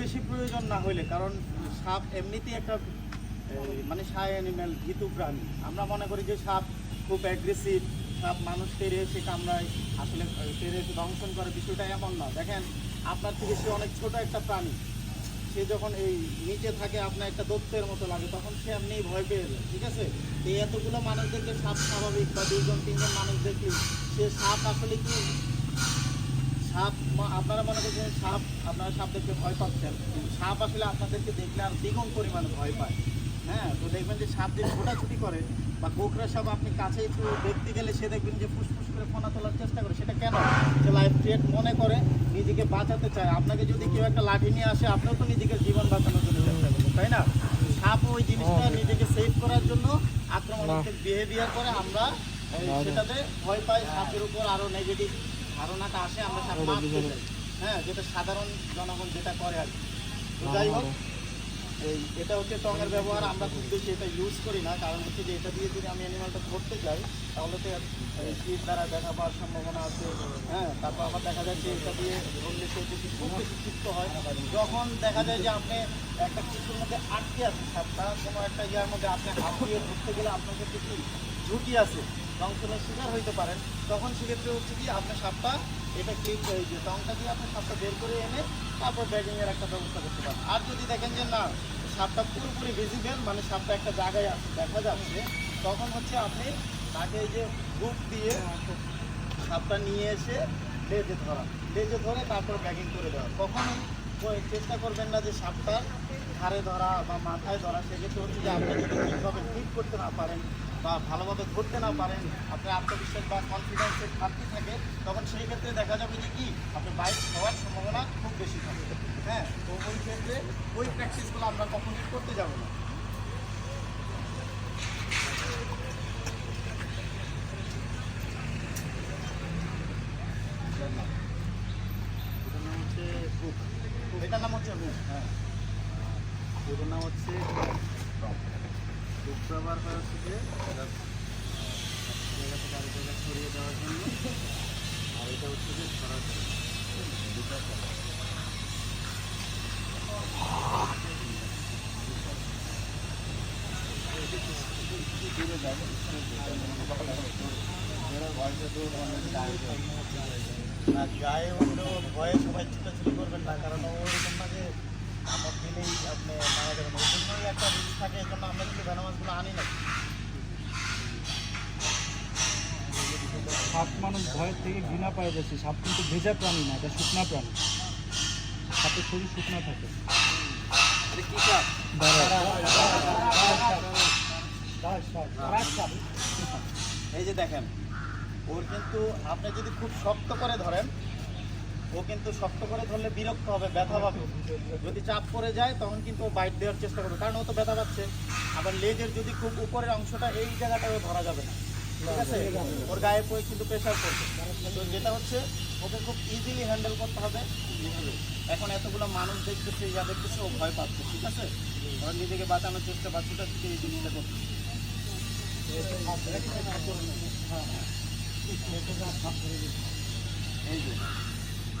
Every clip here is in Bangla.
বেশি প্রয়োজন না হইলে, কারণ সাপ এমনিতেই একটা মানে সাই অ্যানিম্যাল ভীতু প্রাণী। আমরা মনে করি যে সাপ খুব অ্যাগ্রেসিভ সাপ মানুষ তেরে এসে কামড়ায়, আসলে তেরে এসে দংশন করে, বিষয়টা এমন না। দেখেন, আপনার থেকে সে অনেক ছোট একটা প্রাণী। সে যখন এই নিচে থাকে, আপনার একটা দত্তের মতো লাগে, তখন সে এমনি ভয় পেয়ে যায়, ঠিক আছে? এই এতগুলো মানুষ দেখলে সাপ স্বাভাবিক বা দুজন তিনজন মানুষ দেখলে, সে সাপ আসলে কি সাপ আপনারা মনে করছেন সাপ আপনারা সাপ দেখতে ভয় পাচ্ছেন। সাপ আসলে আপনাদেরকে দেখলে আর দ্বিগুণ পরিমাণে ভয় পায়। হ্যাঁ তো দেখবেন যে সাপ যে ছোটাছুটি করে বা কোকরা সাপ আপনি কাছে একটু দেখতে গেলে সে দেখবেন যে ফুসফুস করে ফোনা তোলার চেষ্টা করে। সেটা কেন? সে লাইফ থ্রেট মনে করে নিজেকে বাঁচাতে চায়। আপনাকে যদি কেউ একটা লাঠি নিয়ে আসে আপনিও তো নিজেকে জীবন বাঁচানোর জন্য চেষ্টা করবেন তাই না? সাপ ওই জিনিসটা নিজেকে সেভ করার জন্য আক্রমণাত্মক বিহেভিয়ার করে। আমরা সেটাতে ভয় পাই। সাপের উপর আরও নেগেটিভ ধারণাটা আসে আমরা চাই হ্যাঁ যেটা সাধারণ জনগণ যেটা করে আর তো যাই হোক এই এটা হচ্ছে টঙের ব্যবহার আমরা খুব বেশি এটা ইউজ করি না কারণ হচ্ছে যে এটা দিয়ে যদি আমি অ্যানিমালটা ধরতে যাই তাহলে তো স্পিড দ্বারা দেখা পাওয়ার সম্ভাবনা আছে। হ্যাঁ তারপর আবার দেখা যায় যে এটা দিয়ে ধরলে সে যদি খুব বেশি ক্ষিপ্ত হয় যখন দেখা যায় যে আপনি একটা কিছুর মধ্যে আটকে আছে সাপটা কোনো একটা ইয়ার মধ্যে আপনি হাত দিয়ে ধরতে গেলে আপনার কাছে ঝুঁকি আছে। দংশনের শিকার হইতে পারেন তখন সেক্ষেত্রে হচ্ছে কি আপনার সাপটা এটা ক্লিক হয়ে যে টংটা দিয়ে আপনি সাপটা বের করে এনে তারপর ব্যাগিংয়ের একটা ব্যবস্থা করতে পারেন। আর যদি দেখেন যে না সাপটা পুরোপুরি ভিজিবেল মানে সাপটা একটা জায়গায় আছে, দেখা যাচ্ছে তখন হচ্ছে আপনি তাকে এই যে বুক দিয়ে সাপটা নিয়ে এসে লেজে ধরা লেজে ধরে তারপর ব্যাগিং করে দেওয়া। কখনোই চেষ্টা করবেন না যে সাপটা ঘাড়ে ধরা বা মাথায় ধরা। সেক্ষেত্রে হচ্ছে যে আপনি যদি ঠিকভাবে ঠিক করতে না পারেন বা ভালোভাবে ধরতে না পারেন আপনার আত্মবিশ্বাস বা কনফিডেন্সের ঘাটতি থাকে তখন সেই ক্ষেত্রে দেখা যাবে যে কি আপনি বাইক হওয়ার সম্ভাবনা খুব বেশি থাকে। হ্যাঁ তো ওই ক্ষেত্রে ওই প্র্যাকটিসগুলো আমরা কখনোই করতে যাব না। এটার নাম হচ্ছে হ্যাঁ। এটার নাম হচ্ছে ব্যবহার করা হচ্ছে যে জায়গা থেকে আরেক জায়গায় সরিয়ে দেওয়ার জন্য। আর এটা হচ্ছে যে ধরার জন্য দুটো না গায়ে ভয়ে সবাই ছুটাছুটি করবেন না, কারণ ওরকম না যে আমার দিলেই আপনি থাকে এই জন্য আমরা কিন্তু ভেনা মাছগুলো আনি না সাপ মানুষ ভয়ের থেকে ঘৃণা পায় বেশি সাপ কিন্তু ভেজা প্রাণী না এটা শুকনা প্রাণী সাপের শরীর শুকনা থাকে এই যে দেখেন ওর কিন্তু আপনি যদি খুব শক্ত করে ধরেন ও কিন্তু শক্ত করে ধরলে বিরক্ত হবে, ব্যথা পাবে। যদি চাপ পড়ে যায়, তখন কিন্তু বাইট দেওয়ার চেষ্টা করবে, কারণ ও তো ব্যথা পাচ্ছে। আবার লেজের যদি খুব উপরের অংশটা এই জায়গাটাও ধরা যাবে না, ঠিক আছে? ওর গায়ে পড়ে কিন্তু প্রেশার পড়বে। তো যেটা হচ্ছে, ওকে খুব ইজিলি হ্যান্ডেল করতে হবে। এখন এতগুলো মানুষ দেখতেছে, ইয়া দেখতেছে, ও ভয় পাচ্ছে, ঠিক আছে? ওরা নিজেকে বাঁচানোর চেষ্টা বা ছুটাছুটি এই জিনিসটা করছে। এই যে।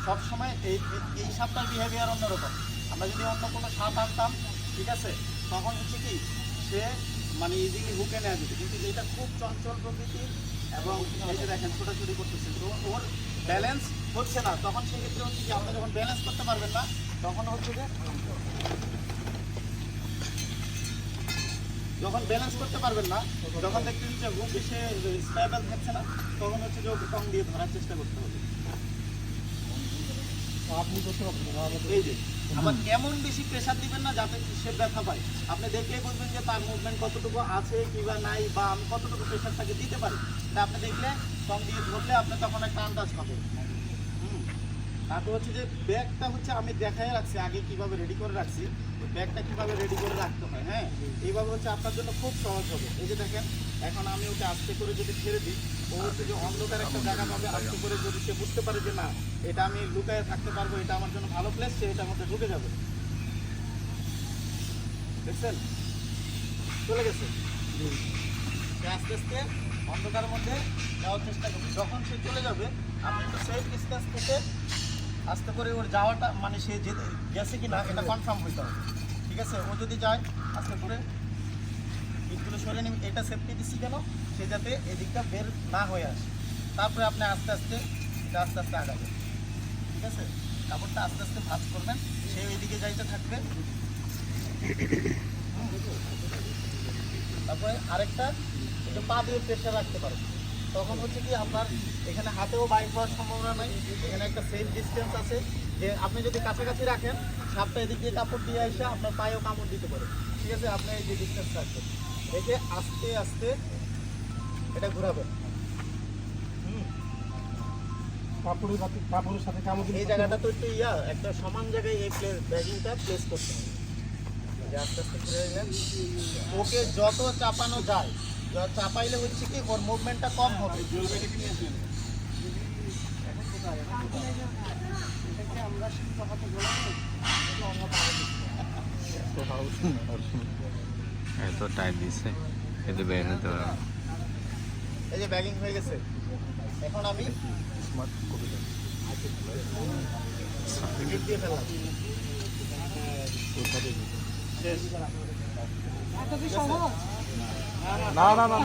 সব সময় এই এই সাপটার বিহেভিয়ার অন্যরকম। আমরা যদি অন্য কোনো সাপ আনতাম, ঠিক আছে, তখন হচ্ছে কি, সে মানে ইজিলি হুকে নেওয়া যেত। কিন্তু এটা খুব চঞ্চল প্রকৃতির এবং এই দেখেন, ছোটাছুটি করতেছে, তো ওর ব্যালেন্স হচ্ছে না। তখন সেক্ষেত্রে হচ্ছে কি আপনি যখন ব্যালেন্স করতে পারবেন না, তখন হচ্ছে যে যখন ব্যালেন্স করতে পারবেন না, যখন দেখতেন যে হুক এসে স্টেবল থাকছে না, তখন হচ্ছে যে ওকে টং দিয়ে ধরার চেষ্টা করতে হবে। আপনি আবার এমন বেশি প্রেসার দিবেন না যাতে সে ব্যথা পায় আপনি দেখলেই বুঝবেন যে তার মুভমেন্ট কতটুকু আছে কিংবা নাই বা আমি কতটুকু প্রেশার তাকে দিতে পারি আপনি দেখলে, সঙ্গে ধরলে আপনি তখন একটা আন্দাজ পাবেন। তারপর হচ্ছে যে ব্যাগটা হচ্ছে আমি দেখাই রাখছি, আগে কীভাবে রেডি করে রাখছি ব্যাগটা কীভাবে রেডি করে রাখতে হয় হ্যাঁ? এইভাবে হচ্ছে আপনার জন্য খুব সহজ হবে। এই যে দেখেন, এখন আমি ওকে আস্তে করে যদি ছেড়ে দিই, ও হচ্ছে যে অন্ধকার একটা জায়গা পাবে, আস্তে করে যদি সে বুঝতে পারে যে না, এটা আমি লুকায় থাকতে পারব, এটা আমার জন্য ভালো প্লেস সে এটার মধ্যে ঢুকে যাবে। দেখছেন? চলে গেছে। আস্তে আস্তে অন্ধকারের মধ্যে যাওয়ার চেষ্টা করবে। যখন সে চলে যাবে, আপনি একটু সেফ ডিস্টেন্স থেকে আস্তে করে ওর যাওয়াটা মানে সে যেতে গেছে কি না এটা কনফার্ম হইতে হবে। ঠিক আছে? ও যদি যায়, আস্তে করে ইটগুলো সরিয়ে নিন এটা সেফটি দিচ্ছি কেন? সে যাতে এদিকটা বের না হয়ে আসে। তারপরে আপনি আস্তে আস্তে, এটা আস্তে আস্তে আগাবেন। ঠিক আছে? কাপড়টা আস্তে আস্তে ভাঁজ করবেন। সে ওইদিকে যাইতে থাকবে। তারপরে আরেকটা একটু পা দিয়ে প্রেশার রাখতে পারো। তখন হচ্ছে কি আপনার এখানে হাতেও বাইক হওয়ার সম্ভাবনা নাই। এখানে একটা সেফ ডিস্টেন্স আছে। যে আপনি যদি কাছাকাছি রাখেন সাপটা এদিক দিয়ে কাপড় দিয়ে এসে আপনার পায়েও কামড় দিতে পারে। ঠিক আছে? আপনি এই যে ডিস্টেন্স রাখবেন রেখে আস্তে আস্তে এটা ঘোরাবেন। কাপড়ের সাথে কাপড়ের সাথে কামড় এই জায়গাটা তো একটু ইয়া একটা সমান জায়গায় এই প্লেস ব্যাগিংটা প্লেস করতে হবে। যে আস্তে আস্তে ঘুরে দিলেন ওকে যত চাপানো যায় চাপাইলে হচ্ছে কি ওর মুভমেন্টটা কম হবে। এত টাইট দিছে। এতে বের হতে পারবে না। এই যে ব্যাগিং হয়ে গেছে। এখন আমি হিট দিয়ে ফেললাম শেষ না না না